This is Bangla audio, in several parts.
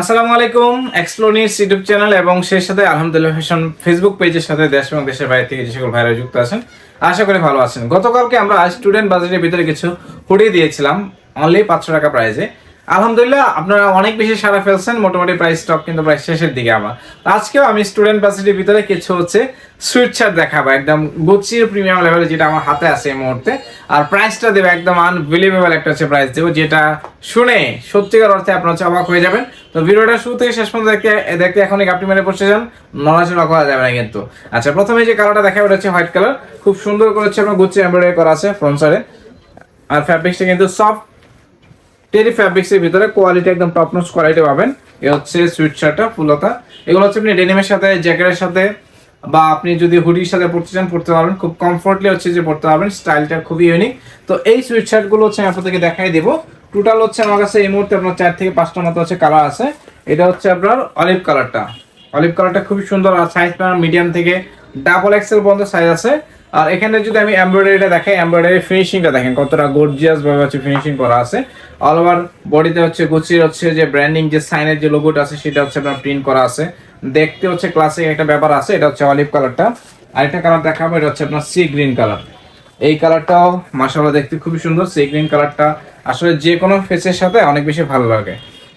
আসসালামু আলাইকুম এক্সপ্লোনিস ইউটিউব চ্যানেল এবং সেই সাথে আলহামদুলিল্লাহ ফ্যাশন ফেসবুক পেজের সাথে দেশ এবং দেশের বাইরে থেকে যে সকল ভাইরা যুক্ত আছেন, আশা করি ভালো আছেন। গতকালকে আমরা স্টুডেন্ট বাজেটের ভিতরে কিছু হুডি দিয়েছিলাম অনলি পাঁচশো টাকা প্রাইজে আলহামদুলিল্লাহ, আপনারা অনেক বেশি সারা ফেলছেন, মোটামুটি প্রাইস স্টক কিন্তু প্রায় শেষের দিকে আমার। আজকেও আমি স্টুডেন্ট বাজেটের ভিতরে কিছু হচ্ছে সুইট দেখাবো, একদম গুচির প্রিমিয়াম লেভেলে যেটা আমার হাতে আছে এই মুহূর্তে। আর প্রাইসটা দেবো একদম আনবিলিভেবল একটা হচ্ছে প্রাইস দেবো, যেটা শুনে সত্যিকার অর্থে আপনার হচ্ছে অবাক হয়ে যাবেন। তো ভিডিওটা শুরু থেকে শেষ পর্যন্ত দেখতে দেখতে এখনই আপনি মেরে বসে যান। নড়াচড়া করা যাবে না কিন্তু। আচ্ছা প্রথমে যে কালারটা দেখা ওটা হচ্ছে হোয়াইট কালার, খুব সুন্দর করে হচ্ছে আপনার গুচি এমব্রয়ডারি করা আছে ফ্রন্ট সাইডে আর ফ্যাব্রিক্সটা কিন্তু সফট টেরি ফ্যাব্রিক্সের ভিতরে কোয়ালিটি একদম টপ নচ কোয়ালিটি পাবেন। এ হচ্ছে সুইট শার্টটা ফুলতা এগুলো হচ্ছে আপনি ডেনিমের সাথে জ্যাকেটের সাথে, বা আপনি যদি হুডির সাথে পড়তে চান পড়তে পারবেন। খুব কমফোর্টলি হচ্ছে যে পড়তে পারবেন। স্টাইলটা খুবই ইউনিক তো এই সুইট শার্টগুলো হচ্ছে আমি আপনাদেরকে দেখাই দেবো। টোটাল হচ্ছে আমার কাছে এই মুহূর্তে আপনার চার থেকে পাঁচটা মতো হচ্ছে কালার আছে। এটা হচ্ছে আপনার অলিভ কালারটা অলিভ কালারটা খুবই সুন্দর, আর সাইজ আপনার মিডিয়াম থেকে ডাবল এক্সেল পর্যন্ত সাইজ আছে। আর এখানে যদি আমি এমব্রয়ডারিটা দেখাই এমব্রয়ডারি ফিনিশিংটা দেখেন, কতটা গর্জিয়াস ভাবে হচ্ছে ফিনিশিং করা আছে। অল ওভার বডিতে হচ্ছে গুচির হচ্ছে যে ব্র্যান্ডিং যে সাইনের যে লোগোটা আছে, সেটা হচ্ছে আপনার প্রিন্ট করা আছে। দেখতে হচ্ছে ক্লাসিক একটা ব্যাপার আছে, এটা হচ্ছে অলিভ কালারটা আরেকটা কালার দেখাবো, এটা হচ্ছে আপনার সি গ্রিন কালার এই কালারটাও মাসাল্লাহ দেখতে খুবই সুন্দর সি গ্রিন কালারটা আসলে যে কোনো ফেসের সাথে অনেক বেশি ভালো লাগে।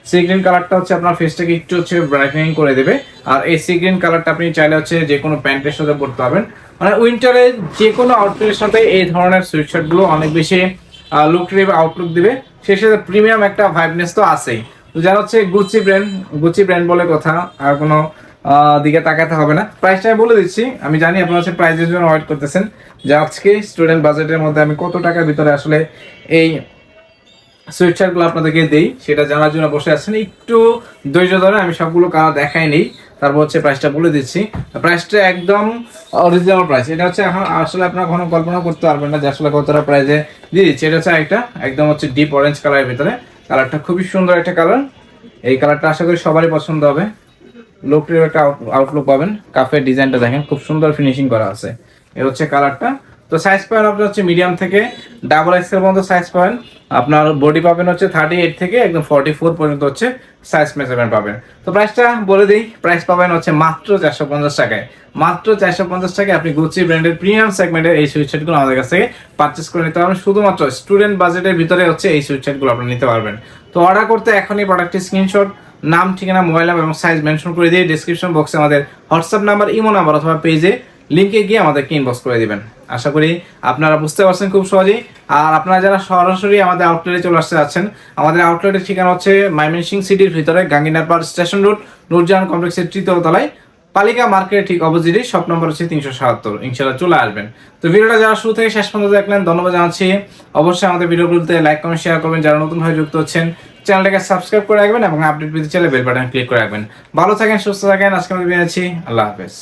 সি গ্রিন কালারটা হচ্ছে আপনার ফেসটাকে একটু হচ্ছে ব্রাইটেনিং করে দেবে। আর এই সি গ্রিন কালারটা আপনি চাইলে হচ্ছে যে কোনো প্যান্টের সাথে পরতে পারবেন। মানে উইন্টারে যে কোনো আউটফিটের সাথে এই ধরনের সুইটশার্টগুলো অনেক বেশি লুক দেবে আউটলুক দিবে। সেই সাথে প্রিমিয়াম একটা ভাইবনেস তো আছেই। যারা হচ্ছে গুচি ব্র্যান্ড গুচি ব্র্যান্ড বলে কথা, আর কোনো দিকে তাকাতে হবে না। প্রাইসটা বলে দিচ্ছি। আমি জানি আপনারা হচ্ছে প্রাইসের জন্য ওয়েট করতেছেন। যে আজকে স্টুডেন্ট বাজেটের মধ্যে আমি কত টাকার ভিতরে আসলে এই সুইটশার্টগুলো আপনাদেরকে দেই, সেটা জানার জন্য বসে আছেন। একটু ধৈর্য ধরে আমি সবগুলো কালার দেখাই নেই। তারপর হচ্ছে প্রাইসটা বলে দিচ্ছি। প্রাইসটা একদম অরিজিনাল প্রাইস এটা হচ্ছে এখন আসলে আপনারা কোনো কল্পনা করতে পারবেন না যে আসলে কতটা প্রাইসে দিয়ে দিচ্ছি। এটা হচ্ছে একটা একদম হচ্ছে ডিপ অরেঞ্জ কালারের ভিতরে। কালারটা খুবই সুন্দর একটা কালার এই কালারটা আশা করি সবারই পছন্দ হবে। লোকটির একটা আউটলুক পাবেন। কাফের ডিজাইনটা দেখেন, খুব সুন্দর ফিনিশিং করা আছে। এ হচ্ছে কালারটা তো সাইজ পাবেন আপনার হচ্ছে মিডিয়াম থেকে ডাবল এক্সেল পর্যন্ত সাইজ পাবেন আপনার বডি পাবেন হচ্ছে থার্টি এইট থেকে একদম ফর্টি ফোর পর্যন্ত হচ্ছে সাইজ মেজারমেন্ট পাবেন। তো প্রাইসটা বলে দিই প্রাইস পাবেন হচ্ছে মাত্র চারশো পঞ্চাশ টাকায়। মাত্র চারশো পঞ্চাশ টাকায় আপনি গুচি ব্র্যান্ডের প্রিমিয়াম সেগমেন্টের এই সুইট শার্টগুলো আমাদের কাছ থেকে পারচেস করে নিতে পারবেন। শুধুমাত্র স্টুডেন্ট বাজেটের ভিতরে হচ্ছে এই সুইট শার্টগুলো আপনি নিতে পারবেন। তো অর্ডার করতে এখনই প্রোডাক্টের স্ক্রিনশট নাম, ঠিকানা, মোবাইল নাম্বার এবং সাইজ মেনশন করে দিয়ে ডিসক্রিপশন বক্সে আমাদের হোয়াটসঅ্যাপ নাম্বার ইমো নাম্বার অথবা পেজে লিঙ্কে গিয়ে আমাদেরকে ইনবক্স করে দিবেন। আশা করি আপনারা বুঝতে পারছেন খুব সহজেই। আর আপনারা যারা সরাসরি আমাদের আউটলেটে চলে আসতে যাচ্ছেন, আমাদের আউটলেটের ঠিকানা হচ্ছে মাইমেনসিং সিটির ভিতরে গাঙ্গিনার পার স্টেশন রোড, নূরজাহান কমপ্লেক্সের তৃতীয় তলায়, পালিকা মার্কেটের ঠিক অপোজিটে শপ নম্বর হচ্ছে তিনশো সাতাত্তর। ইনশাল্লাহ চলে আসবেন। তো ভিডিওটা যারা শুরু থেকে শেষ পর্যন্ত দেখলেন, ধন্যবাদ জানাচ্ছি। অবশ্যই আমাদের ভিডিওগুলোতে লাইক কমেন্ট শেয়ার করবেন। যারা নতুনভাবে যুক্ত হচ্ছেন চ্যানেলটাকে সাবস্ক্রাইব করে রাখবেন এবং আপডেট পেতে চাইলে বেল বাটন ক্লিক করে রাখবেন। ভালো থাকেন, সুস্থ থাকেন আজকে আমি বিয়ে আছি আল্লাহ হাফেজ।